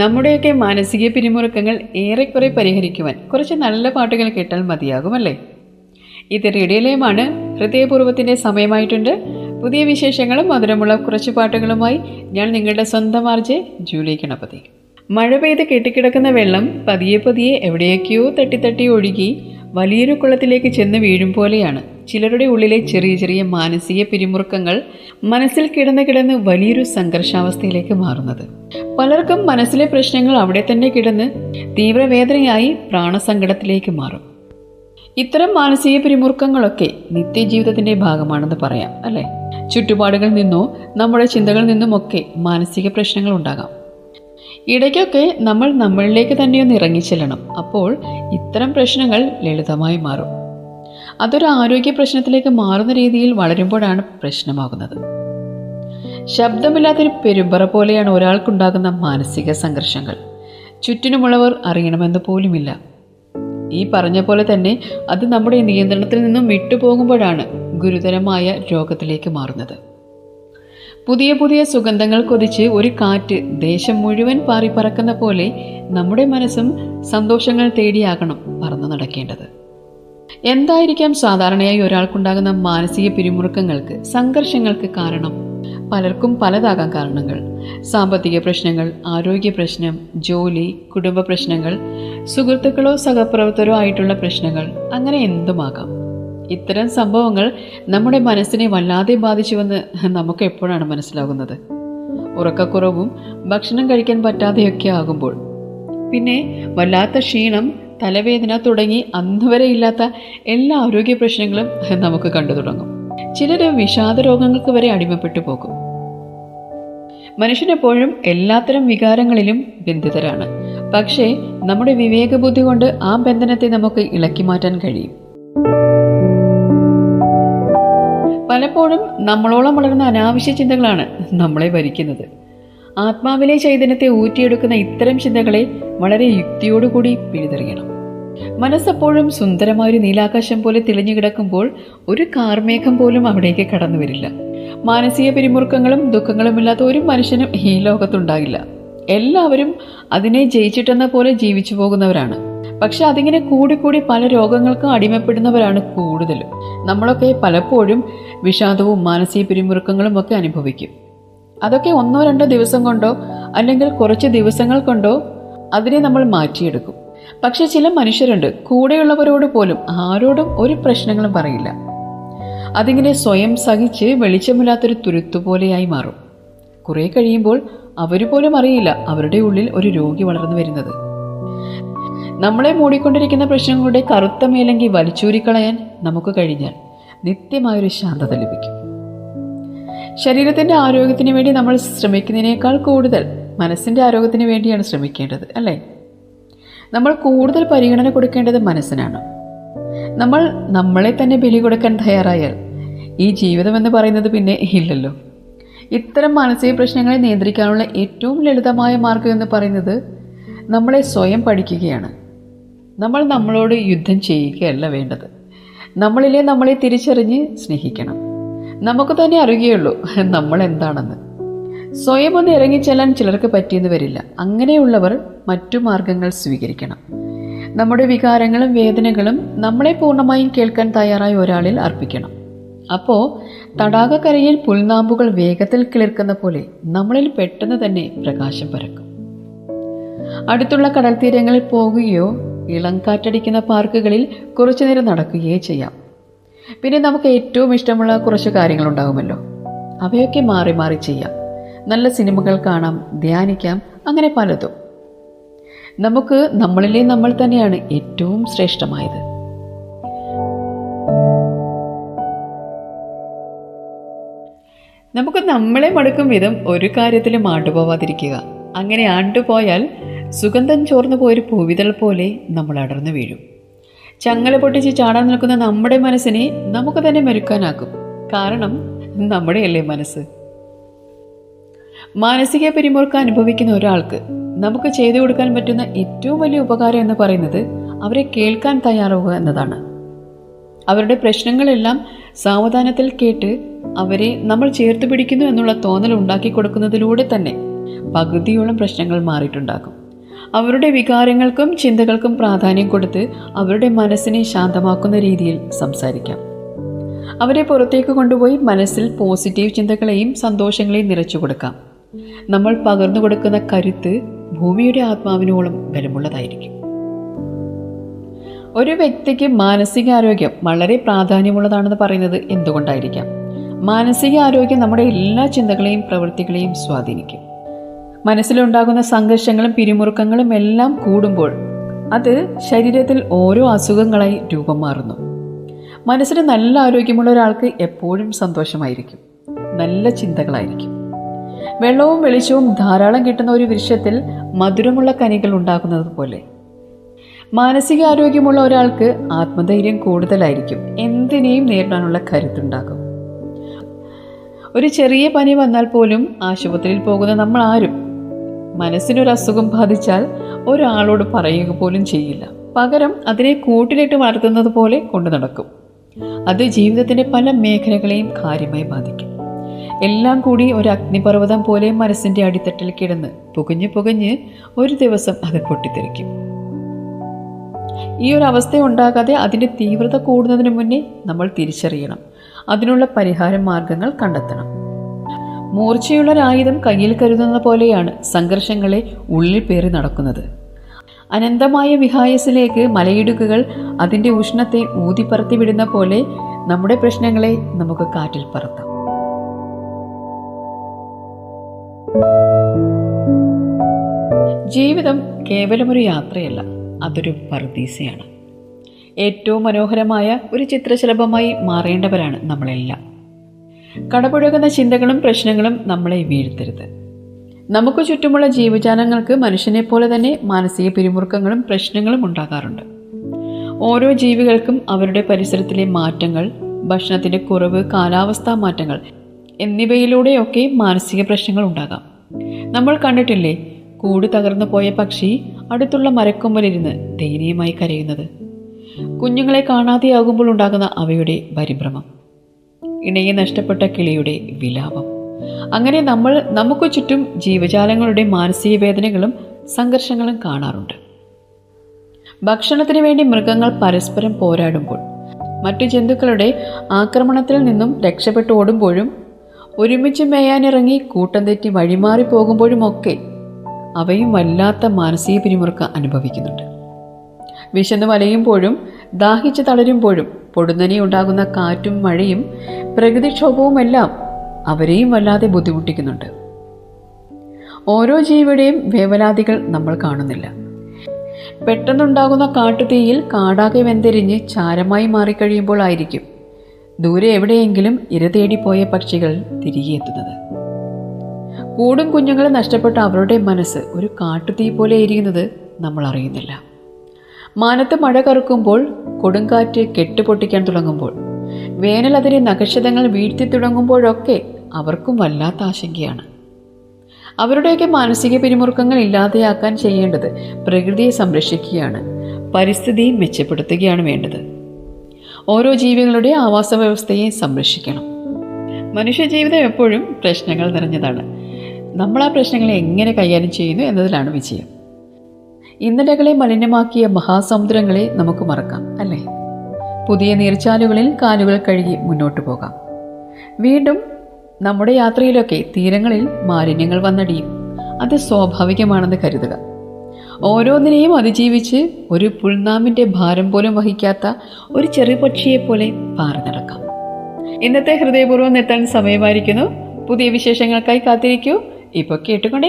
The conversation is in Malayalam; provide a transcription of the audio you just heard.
നമ്മുടെയൊക്കെ മാനസിക പിരിമുറുക്കങ്ങൾ ഏറെക്കുറെ പരിഹരിക്കുവാൻ കുറച്ച് നല്ല പാട്ടുകൾ കേട്ടാൽ മതിയാകുമല്ലേ? ഇത് റേഡിയോലയമാണ്. ഹൃദയപൂർവത്തിന്റെ സമയമായിട്ടുണ്ട്. പുതിയ വിശേഷങ്ങളും മധുരമുള്ള കുറച്ച് പാട്ടുകളുമായി ഞാൻ നിങ്ങളുടെ സ്വന്തം ആർജെ ജൂലി ഗണപതി. മഴ പെയ്ത് കെട്ടിക്കിടക്കുന്ന വെള്ളം പതിയെ പതിയെ എവിടെയൊക്കെയോ തട്ടിത്തട്ടി ഒഴുകി വലിയൊരു കുളത്തിലേക്ക് ചെന്ന് വീഴും പോലെയാണ്. ചിലരുടെ ഉള്ളിലെ ചെറിയ ചെറിയ മാനസിക പിരിമുറുക്കങ്ങൾ മനസ്സിൽ കിടന്ന് കിടന്ന് വലിയൊരു സംഘർഷാവസ്ഥയിലേക്ക് മാറുന്നത്. പലർക്കും മനസ്സിലെ പ്രശ്നങ്ങൾ അവിടെ തന്നെ കിടന്ന് തീവ്രവേദനയായി പ്രാണസങ്കടത്തിലേക്ക് മാറും. ഇത്തരം മാനസിക പിരിമുറുക്കങ്ങളൊക്കെ നിത്യജീവിതത്തിന്റെ ഭാഗമാണെന്ന് പറയാം അല്ലേ? ചുറ്റുപാടുകളിൽ നിന്നോ നമ്മുടെ ചിന്തകളിൽ നിന്നുമൊക്കെ മാനസിക പ്രശ്നങ്ങൾ ഉണ്ടാകാം. ഇടയ്ക്കൊക്കെ നമ്മൾ നമ്മളിലേക്ക് തന്നെ ഒന്ന് ഇറങ്ങിച്ചെല്ലണം അപ്പോൾ ഇത്തരം പ്രശ്നങ്ങൾ ലളിതമായി മാറും. അതൊരു ആരോഗ്യ പ്രശ്നത്തിലേക്ക് മാറുന്ന രീതിയിൽ വളരുമ്പോഴാണ് പ്രശ്നമാകുന്നത്. ശബ്ദമില്ലാത്തൊരു പെരുമ്പറ പോലെയാണ് ഒരാൾക്കുണ്ടാകുന്ന മാനസിക സംഘർഷങ്ങൾ. ചുറ്റിനുമുള്ളവർ അറിയണമെന്ന് പോലുമില്ല. ഈ പറഞ്ഞ പോലെ തന്നെ അത് നമ്മുടെ നിയന്ത്രണത്തിൽ നിന്നും വിട്ടുപോകുമ്പോഴാണ് ഗുരുതരമായ രോഗത്തിലേക്ക് മാറുന്നത്. പുതിയ പുതിയ സുഗന്ധങ്ങൾ കൊതിച്ച് ഒരു കാറ്റ് ദേശം മുഴുവൻ പാറി പറക്കുന്ന പോലെ നമ്മുടെ മനസ്സും സന്തോഷങ്ങൾ തേടിയാകണം പറന്നു നടക്കേണ്ടത്. എന്തായിരിക്കാം സാധാരണയായി ഒരാൾക്കുണ്ടാകുന്ന മാനസിക പിരിമുറുക്കങ്ങൾക്ക് സംഘർഷങ്ങൾക്ക് കാരണം? പലർക്കും പലതാകാം കാരണങ്ങൾ. സാമ്പത്തിക പ്രശ്നങ്ങൾ ആരോഗ്യ പ്രശ്നം ജോലി കുടുംബ പ്രശ്നങ്ങൾ സുഹൃത്തുക്കളോ സഹപ്രവർത്തകരോ ആയിട്ടുള്ള പ്രശ്നങ്ങൾ അങ്ങനെ എന്തുമാകാം? ഇത്തരം സംഭവങ്ങൾ നമ്മുടെ മനസ്സിനെ വല്ലാതെ ബാധിച്ചുവെന്ന് നമുക്ക് എപ്പോഴാണ് മനസ്സിലാകുന്നത്? ഉറക്കക്കുറവും ഭക്ഷണം കഴിക്കാൻ പറ്റാതെയൊക്കെ ആകുമ്പോൾ. പിന്നെ വല്ലാത്ത ക്ഷീണം തലവേദന തുടങ്ങി അന്നുവരെ ഇല്ലാത്ത എല്ലാ ആരോഗ്യ പ്രശ്നങ്ങളും നമുക്ക് കണ്ടു തുടങ്ങും. ചിലർ വിഷാദ രോഗങ്ങൾക്ക് വരെ അടിമപ്പെട്ടു പോകും. മനുഷ്യനെപ്പോഴും എല്ലാത്തരം വികാരങ്ങളിലും ബന്ധിതരാണ്. പക്ഷേ നമ്മുടെ വിവേകബുദ്ധി കൊണ്ട് ആ ബന്ധനത്തെ നമുക്ക് ഇളക്കി മാറ്റാൻ കഴിയും. പലപ്പോഴും നമ്മളോളം വളർന്ന അനാവശ്യ ചിന്തകളാണ് നമ്മളെ ഭരിക്കുന്നത്. ആത്മാവിലെ ചൈതന്യത്തെ ഊറ്റിയെടുക്കുന്ന ഇത്തരം ചിന്തകളെ വളരെ യുക്തിയോടുകൂടി പിഴുതെറിയണം. മനസ്സെപ്പോഴും സുന്ദരമായൊരു നീലാകാശം പോലെ തെളിഞ്ഞു കിടക്കുമ്പോൾ ഒരു കാർമേഘം പോലും അവിടേക്ക് കടന്നു വരില്ല മാനസിക പിരിമുറുക്കങ്ങളും ദുഃഖങ്ങളും ഇല്ലാത്ത ഒരു മനുഷ്യനും ഈ ലോകത്തുണ്ടാകില്ല. എല്ലാവരും അതിനെ ജയിച്ചിട്ടെന്ന പോലെ ജീവിച്ചു പോകുന്നവരാണ്. പക്ഷെ അതിങ്ങനെ കൂടിക്കൂടി പല രോഗങ്ങൾക്കും അടിമപ്പെടുന്നവരാണ് കൂടുതലും. നമ്മളൊക്കെ പലപ്പോഴും വിഷാദവും മാനസിക പിരിമുറുക്കങ്ങളും ഒക്കെ അനുഭവിക്കും. അതൊക്കെ ഒന്നോ രണ്ടോ ദിവസം കൊണ്ടോ അല്ലെങ്കിൽ കുറച്ച് ദിവസങ്ങൾ കൊണ്ടോ അതിനെ നമ്മൾ മാറ്റിയെടുക്കും. പക്ഷെ ചില മനുഷ്യരുണ്ട്. കൂടെയുള്ളവരോട് പോലും ആരോടും ഒരു പ്രശ്നങ്ങളും പറയില്ല. അതിങ്ങനെ സ്വയം സഹിച്ച് വെളിച്ചമില്ലാത്തൊരു തുരുത്തുപോലെയായി മാറും. കുറെ കഴിയുമ്പോൾ അവർ പോലും അറിയില്ല അവരുടെ ഉള്ളിൽ ഒരു രോഗി വളർന്നു വരുന്നത്. നമ്മളെ മൂടിക്കൊണ്ടിരിക്കുന്ന പ്രശ്നങ്ങളുടെ കറുത്ത മേലങ്കി വലിച്ചൂരിക്കളയാൻ നമുക്ക് കഴിഞ്ഞാൽ നിത്യമായൊരു ശാന്തത ലഭിക്കും. ശരീരത്തിന്റെ ആരോഗ്യത്തിന് വേണ്ടി നമ്മൾ ശ്രമിക്കുന്നതിനേക്കാൾ കൂടുതൽ മനസ്സിന്റെ ആരോഗ്യത്തിന് വേണ്ടിയാണ് ശ്രമിക്കേണ്ടത് അല്ലേ? നമ്മൾ കൂടുതൽ പരിഗണന കൊടുക്കേണ്ടത് മനസ്സിനാണ്. നമ്മൾ നമ്മളെ തന്നെ ബലി കൊടുക്കാൻ തയ്യാറായാൽ ഈ ജീവിതം എന്ന് പറയുന്നത് പിന്നെ ഇല്ലല്ലോ. ഇത്തരം മാനസിക പ്രശ്നങ്ങളെ നിയന്ത്രിക്കാനുള്ള ഏറ്റവും ലളിതമായ മാർഗം എന്ന് പറയുന്നത് നമ്മളെ സ്വയം പഠിക്കുകയാണ്. നമ്മൾ നമ്മളോട് യുദ്ധം ചെയ്യുകയല്ല വേണ്ടത്. നമ്മളിലെ നമ്മളെ തിരിച്ചറിഞ്ഞ് സ്നേഹിക്കണം. നമുക്ക് തന്നെ അറിയുകയുള്ളൂ നമ്മൾ എന്താണെന്ന്. സ്വയം ഒന്ന് ഇറങ്ങിച്ചെല്ലാൻ ചിലർക്ക് പറ്റിയെന്ന് വരില്ല. അങ്ങനെയുള്ളവർ മറ്റു മാർഗങ്ങൾ സ്വീകരിക്കണം. നമ്മുടെ വികാരങ്ങളും വേദനകളും നമ്മളെ പൂർണമായും കേൾക്കാൻ തയ്യാറായ ഒരാളിൽ അർപ്പിക്കണം. അപ്പോൾ തടാകക്കരയിൽ പുൽനാമ്പുകൾ വേഗത്തിൽ കിളിർക്കുന്ന പോലെ നമ്മളിൽ പെട്ടെന്ന് തന്നെ പ്രകാശം പരക്കും. അടുത്തുള്ള കടൽ തീരങ്ങളിൽ പോകുകയോ ഇളം കാറ്റടിക്കുന്ന പാർക്കുകളിൽ കുറച്ചു നേരം നടക്കുകയോ ചെയ്യാം. പിന്നെ നമുക്ക് ഏറ്റവും ഇഷ്ടമുള്ള കുറച്ച് കാര്യങ്ങളുണ്ടാകുമല്ലോ അവയൊക്കെ മാറി മാറി ചെയ്യാം. നല്ല സിനിമകൾ കാണാം ധ്യാനിക്കാം അങ്ങനെ പലതും. നമുക്ക് നമ്മളിലെ നമ്മൾ തന്നെയാണ് ഏറ്റവും ശ്രേഷ്ഠമായത്. നമുക്ക് നമ്മളെ മടുക്കും വിധം ഒരു കാര്യത്തിലും ആണ്ടുപോവാതിരിക്കുക. അങ്ങനെ ആണ്ടുപോയാൽ സുഗന്ധം ചോർന്നു പോയൊരു പൂവിതൾ പോലെ നമ്മൾ അടർന്നു വീഴും. ചങ്ങല പൊട്ടിച്ച് ചാടാൻ നിൽക്കുന്ന നമ്മുടെ മനസ്സിനെ നമുക്ക് തന്നെ മെരുക്കാനാക്കും. കാരണം നമ്മുടെയല്ലേ മനസ്സ്. മാനസിക പിരിമുറുക്കം അനുഭവിക്കുന്ന ഒരാൾക്ക് നമുക്ക് ചെയ്തു കൊടുക്കാൻ പറ്റുന്ന ഏറ്റവും വലിയ ഉപകാരം എന്ന് പറയുന്നത് അവരെ കേൾക്കാൻ തയ്യാറാവുക എന്നതാണ്. അവരുടെ പ്രശ്നങ്ങളെല്ലാം സാവധാനത്തിൽ കേട്ട് അവരെ നമ്മൾ ചേർത്ത് പിടിക്കുന്നു എന്നുള്ള തോന്നൽ ഉണ്ടാക്കി കൊടുക്കുന്നതിലൂടെ തന്നെ പകുതിയോളം പ്രശ്നങ്ങൾ മാറിയിട്ടുണ്ടാകും. അവരുടെ വികാരങ്ങൾക്കും ചിന്തകൾക്കും പ്രാധാന്യം കൊടുത്ത് അവരുടെ മനസ്സിനെ ശാന്തമാക്കുന്ന രീതിയിൽ സംസാരിക്കാം. അവരെ പുറത്തേക്ക് കൊണ്ടുപോയി മനസ്സിൽ പോസിറ്റീവ് ചിന്തകളെയും സന്തോഷങ്ങളെയും നിറച്ചു കൊടുക്കാം. നമ്മൾ പകർന്നു കൊടുക്കുന്ന കരുത്ത് ഭൂമിയുടെ ആത്മാവിനോളം ബലമുള്ളതായിരിക്കും. ഒരു വ്യക്തിക്ക് മാനസികാരോഗ്യം വളരെ പ്രാധാന്യമുള്ളതാണെന്ന് പറയുന്നത് എന്തുകൊണ്ടായിരിക്കാം? മാനസികാരോഗ്യം നമ്മുടെ എല്ലാ ചിന്തകളെയും പ്രവൃത്തികളെയും സ്വാധീനിക്കും. മനസ്സിലുണ്ടാകുന്ന സംഘർഷങ്ങളും പിരിമുറുക്കങ്ങളും എല്ലാം കൂടുമ്പോൾ അത് ശരീരത്തിൽ ഓരോ അസുഖങ്ങളായി രൂപം മാറുന്നു. മനസ്സിന് നല്ല ആരോഗ്യമുള്ള ഒരാൾക്ക് എപ്പോഴും സന്തോഷമായിരിക്കും. നല്ല ചിന്തകളായിരിക്കും. വെള്ളവും വെളിച്ചവും ധാരാളം കിട്ടുന്ന ഒരു വൃക്ഷത്തിൽ മധുരമുള്ള കനികൾ ഉണ്ടാകുന്നത് പോലെ. മാനസികാരോഗ്യമുള്ള ഒരാൾക്ക് ആത്മധൈര്യം കൂടുതലായിരിക്കും. എന്തിനേയും നേരിടാനുള്ള കരുത്തുണ്ടാകും. ഒരു ചെറിയ പനി വന്നാൽ പോലും ആശുപത്രിയിൽ പോകുന്ന നമ്മൾ ആരും മനസ്സിനൊരു അസുഖം ബാധിച്ചാൽ ഒരാളോട് പറയുക പോലും ചെയ്യില്ല. പകരം അതിനെ കൂട്ടിലിട്ട് വളർത്തുന്നത് പോലെ കൊണ്ടു നടക്കും. അത് ജീവിതത്തിന്റെ പല മേഖലകളെയും കാര്യമായി ബാധിക്കും. എല്ലാം കൂടി ഒരു അഗ്നിപർവതം പോലെ മനസ്സിന്റെ അടിത്തട്ടിൽ കിടന്ന് പുകഞ്ഞു പുകഞ്ഞ് ഒരു ദിവസം അത് പൊട്ടിത്തെറിക്കും. ഈ ഒരു അവസ്ഥ ഉണ്ടാകാതെ അതിന്റെ തീവ്രത കൂടുന്നതിന് മുന്നേ നമ്മൾ തിരിച്ചറിയണം. അതിനുള്ള പരിഹാര മാർഗങ്ങൾ കണ്ടെത്തണം. മൂർച്ചയുള്ള ഒരായുധം കയ്യിൽ കരുതുന്ന പോലെയാണ് സംഘർഷങ്ങളെ ഉള്ളിൽ പേറി നടക്കുന്നത്. അനന്തമായ വിഹായസിലേക്ക് മലയിടുക്കുകൾ അതിന്റെ ഉഷ്ണത്തെ ഊതിപ്പറത്തി വിടുന്ന പോലെ നമ്മുടെ പ്രശ്നങ്ങളെ നമുക്ക് കാറ്റിൽ പറത്താം. ജീവിതം കേവലമൊരു യാത്രയല്ല അതൊരു പർദീസയാണ്. ഏറ്റവും മനോഹരമായ ഒരു ചിത്രശലഭമായി മാറേണ്ടവരാണ് നമ്മളെല്ലാം. കടപുഴകുന്ന ചിന്തകളും പ്രശ്നങ്ങളും നമ്മളെ വീഴ്ത്തരുത്. നമുക്ക് ചുറ്റുമുള്ള ജീവജാലങ്ങൾക്ക് മനുഷ്യനെ പോലെ തന്നെ മാനസിക പിരിമുറുക്കങ്ങളും പ്രശ്നങ്ങളും ഉണ്ടാകാറുണ്ട്. ഓരോ ജീവികൾക്കും അവരുടെ പരിസരത്തിലെ മാറ്റങ്ങൾ ഭക്ഷണത്തിന്റെ കുറവ് കാലാവസ്ഥാ മാറ്റങ്ങൾ എന്നിവയിലൂടെയൊക്കെ മാനസിക പ്രശ്നങ്ങൾ ഉണ്ടാകാം. നമ്മൾ കണ്ടിട്ടില്ലേ കൂട് തകർന്നു പോയ പക്ഷി അടുത്തുള്ള മരക്കൊമ്പലിരുന്ന് ദയനീയമായി കരയുന്നത്. കുഞ്ഞുങ്ങളെ കാണാതെയാകുമ്പോൾ ഉണ്ടാകുന്ന അവയുടെ പരിഭ്രമം. ഇണയെ നഷ്ടപ്പെട്ട കിളിയുടെ വിലാപം. അങ്ങനെ നമ്മൾ നമുക്ക് ചുറ്റും ജീവജാലങ്ങളുടെ മാനസിക വേദനകളും സംഘർഷങ്ങളും കാണാറുണ്ട്. ഭക്ഷണത്തിന് വേണ്ടി മൃഗങ്ങൾ പരസ്പരം പോരാടുമ്പോൾ മറ്റു ജന്തുക്കളുടെ ആക്രമണത്തിൽ നിന്നും രക്ഷപ്പെട്ടു ഓടുമ്പോഴും ഒരുമിച്ച് മേയാനിറങ്ങി കൂട്ടം തെറ്റി വഴിമാറി പോകുമ്പോഴുമൊക്കെ അവയും വല്ലാത്ത മാനസിക പിരിമുറുക്ക അനുഭവിക്കുന്നുണ്ട്. വിശന്ന് വലയുമ്പോഴും ദാഹിച്ച് തളരുമ്പോഴും പൊടുന്നനെ ഉണ്ടാകുന്ന കാറ്റും മഴയും പ്രകൃതിക്ഷോഭവുമെല്ലാം അവരെയും വല്ലാതെ ബുദ്ധിമുട്ടിക്കുന്നുണ്ട്. ഓരോ ജീവിയുടെയും വേവലാതികൾ നമ്മൾ കാണുന്നില്ല. പെട്ടെന്നുണ്ടാകുന്ന കാട്ടുതീയിൽ കാടാകെ വെന്തെരിഞ്ഞ് ചാരമായി മാറിക്കഴിയുമ്പോൾ ആയിരിക്കും ദൂരെ എവിടെയെങ്കിലും ഇര തേടിപ്പോയ പക്ഷികൾ തിരികെ എത്തുന്നത്. കൂടും കുഞ്ഞുങ്ങളെ നഷ്ടപ്പെട്ട അവരുടെ മനസ്സ് ഒരു കാട്ടുതീ പോലെ ഇരിക്കുന്നത് നമ്മൾ അറിയുന്നില്ല. മാനത്ത് മഴ കറുക്കുമ്പോൾ കൊടുങ്കാറ്റ് കെട്ടുപൊട്ടിക്കാൻ തുടങ്ങുമ്പോൾ വേനൽ അതിനെ നക്ഷതങ്ങൾ വീഴ്ത്തി തുടങ്ങുമ്പോഴൊക്കെ അവർക്കും വല്ലാത്ത ആശങ്കയാണ്. അവരുടെയൊക്കെ മാനസിക പിരിമുറുക്കങ്ങൾ ഇല്ലാതെയാക്കാൻ ചെയ്യേണ്ടത് പ്രകൃതിയെ സംരക്ഷിക്കുകയാണ് പരിസ്ഥിതി മെച്ചപ്പെടുത്തുകയാണ് വേണ്ടത്. ഓരോ ജീവികളുടെ ആവാസ വ്യവസ്ഥയെ സംരക്ഷിക്കണം. മനുഷ്യജീവിതം എപ്പോഴും പ്രശ്നങ്ങൾ നിറഞ്ഞതാണ്. നമ്മൾ ആ പ്രശ്നങ്ങളെ എങ്ങനെ കൈകാര്യം ചെയ്യുന്നു എന്നതിലാണ് വിജയം. ഇന്നലകളെ മലിനമാക്കിയ മഹാസമുദ്രങ്ങളെ നമുക്ക് മറക്കാം അല്ലേ? പുതിയ നീർച്ചാലുകളിൽ കാലുകൾ കഴുകി മുന്നോട്ട് പോകാം. വീണ്ടും നമ്മുടെ യാത്രയിലൊക്കെ തീരങ്ങളിൽ മാലിന്യങ്ങൾ വന്നടിയും. അത് സ്വാഭാവികമാണെന്ന് കരുതുക. ഓരോന്നിനെയും അതിജീവിച്ച് ഒരു പുൽനാമിന്റെ ഭാരം പോലും വഹിക്കാത്ത ഒരു ചെറിയ പക്ഷിയെപ്പോലെ പാറി നടക്കാം. ഇന്നത്തെ ഹൃദയപൂർവം എത്താൻ സമയമായിരിക്കുന്നു. പുതിയ വിശേഷങ്ങൾക്കായി കാത്തിരിക്കൂ. ഇപ്പൊ കേട്ടുകൊണ്ടേ